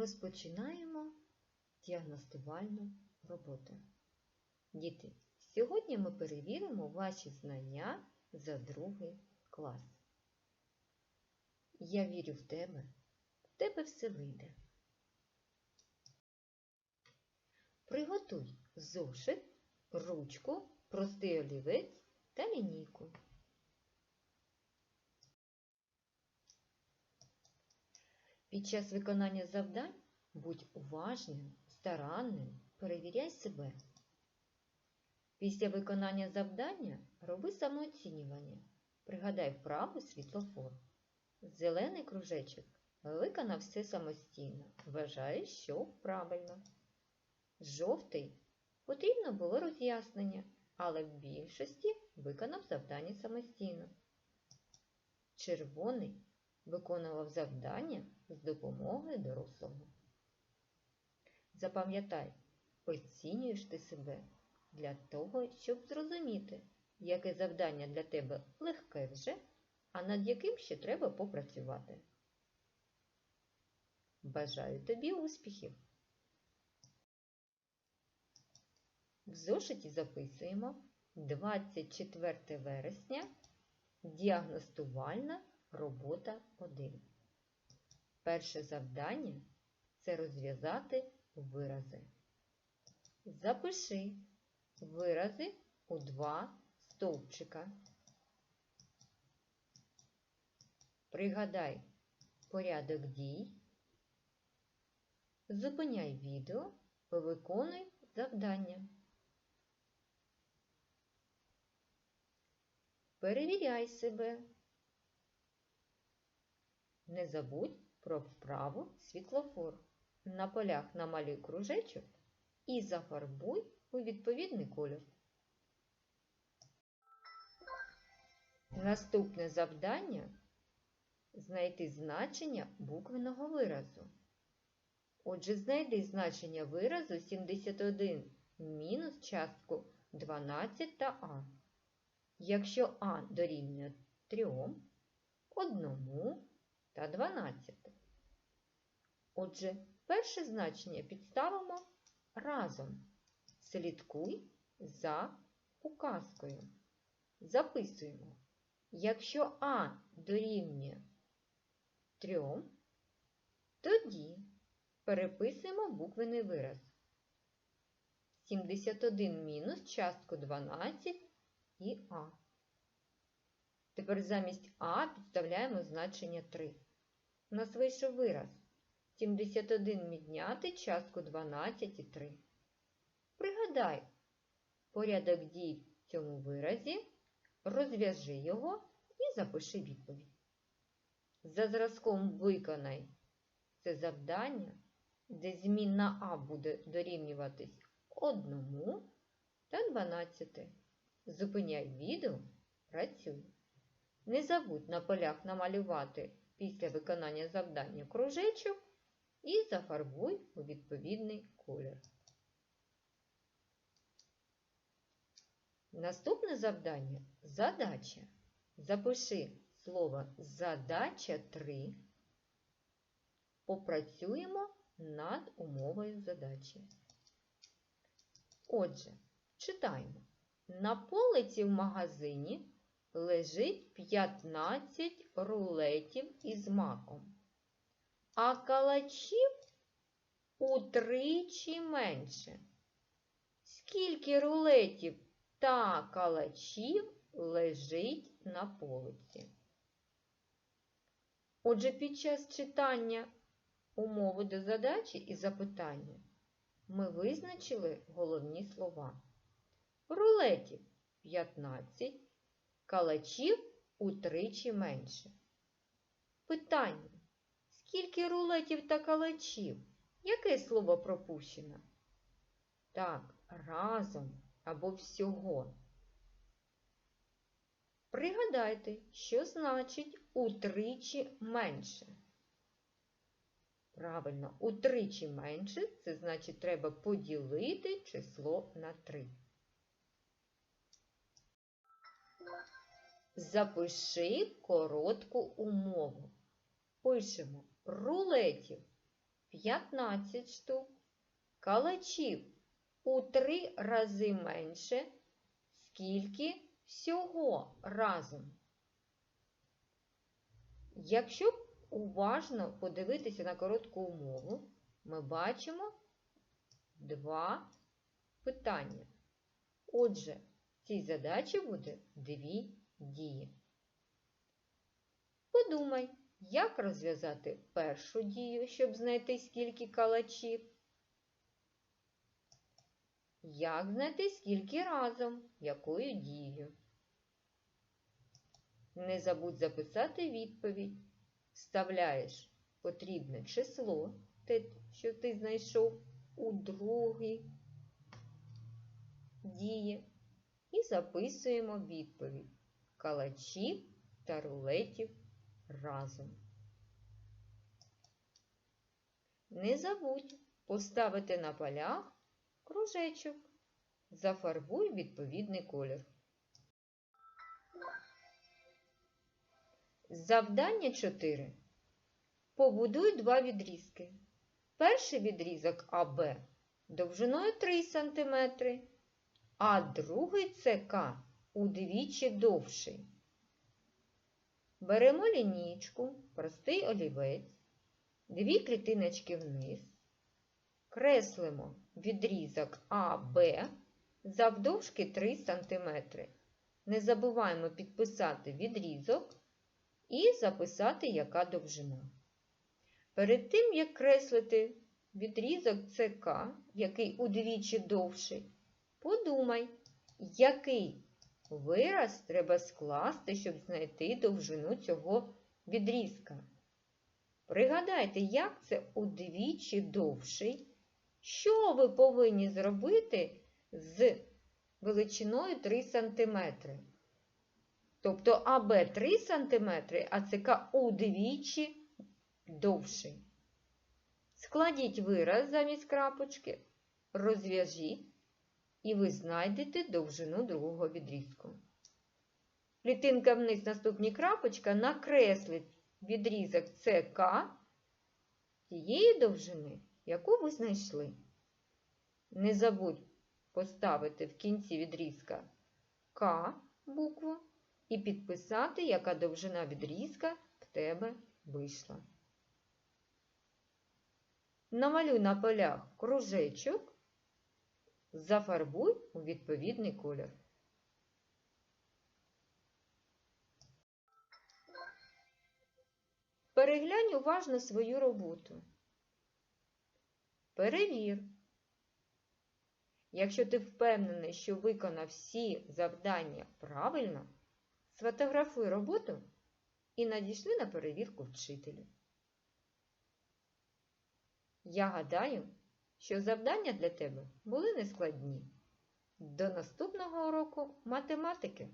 розпочинаємо діагностувальну роботу. Діти, сьогодні ми перевіримо ваші знання за другий клас. Я вірю в тебе, в тебе все вийде. Приготуй зошит, ручку, простий олівець та лінійку. Під час виконання завдань будь уважним, старанним, перевіряй себе. Після виконання завдання роби самооцінювання. Пригадай вправу світлофор. Зелений кружечок виконав все самостійно. Вважає, що правильно. Жовтий потрібно було роз'яснення, але в більшості виконав завдання самостійно. Червоний виконував завдання з допомогою дорослого. Запам'ятай, оцінюєш ти себе для того, щоб зрозуміти, яке завдання для тебе легке вже, а над яким ще треба попрацювати. Бажаю тобі успіхів! В зошиті записуємо 24 вересня діагностувальна робота 1. Перше завдання це розв'язати вирази. Запиши вирази у два стовпчика. Пригадай порядок дій. Зупиняй відео, виконуй завдання. Перевіряй себе. Не забудь про вправу світлофор. На полях намалюй кружечок і зафарбуй у відповідний кольор. Наступне завдання знайти значення буквеного виразу. Отже, знайди значення виразу 71 мінус частку 12 та А. Якщо А дорівнює 3, 1 та 12. Отже, перше значення підставимо разом. Слідкуй за указкою. Записуємо. Якщо А дорівнює 3, тоді переписуємо буквений вираз. 71 мінус частку 12 і А. Тепер замість А підставляємо значення 3. У нас вийшов вираз 71 відняти частку 12 і 3. Пригадай порядок дій в цьому виразі, розв'яжи його і запиши відповідь. За зразком виконай це завдання, де змінна А буде дорівнюватись 1 та 12. Зупиняй відео, працюй. Не забудь на полях намалювати після виконання завдання кружечок і зафарбуй у відповідний колір. Наступне завдання задача. Запиши слово задача 3. Попрацюємо над умовою задачі. Отже, читаємо. На полиці в магазині лежить 15 рулетів із маком, а калачів утричі менше. Скільки рулетів та калачів лежить на полиці? Отже, під час читання умови до задачі і запитання ми визначили головні слова. Рулетів 15, калачів утричі менше. Питання. Скільки рулетів та калачів? Яке слово пропущено? Так, разом або всього. Пригадайте, що значить утричі менше. Правильно, утричі менше це значить треба поділити число на 3. Запиши коротку умову. Пишемо рулетів 15 штук. Калачів у 3 рази менше. Скільки всього разом? Якщо уважно подивитися на коротку умову, ми бачимо два питання. Отже, цій задачі буде дві дії. Подумай, як розв'язати першу дію, щоб знайти скільки калачів. Як знайти скільки разом, якою дією? Не забудь записати відповідь. Вставляєш потрібне число, те, що ти знайшов у другій дії, і записуємо відповідь калачів та рулетів разом. Не забудь поставити на полях кружечок. Зафарбуй відповідний колір. Завдання 4. Побудуй два відрізки. Перший відрізок АБ довжиною 3 см, а другий СК удвічі довший. Беремо лінійку, простий олівець, дві клітиночки вниз, креслимо відрізок АБ завдовжки 3 см. Не забуваємо підписати відрізок і записати, яка довжина. Перед тим, як креслити відрізок ЦК, який удвічі довший, подумай, який вираз треба скласти, щоб знайти довжину цього відрізка. Пригадайте, як це удвічі довший. Що ви повинні зробити з величиною 3 см? Тобто АБ 3 см, а ЦК удвічі довший. Складіть вираз замість крапочки, розв'яжіть, і ви знайдете довжину другого відрізку. Клітинка вниз наступні крапочка накреслить відрізок ЦК тієї довжини, яку ви знайшли. Не забудь поставити в кінці відрізка К букву і підписати, яка довжина відрізка в тебе вийшла. Намалюй на полях кружечок, зафарбуй у відповідний колір. Переглянь уважно свою роботу. Перевір. Якщо ти впевнений, що виконав всі завдання правильно, сфотографуй роботу і надійшли на перевірку вчителю. Я гадаю, що завдання для тебе були нескладні. До наступного уроку математики!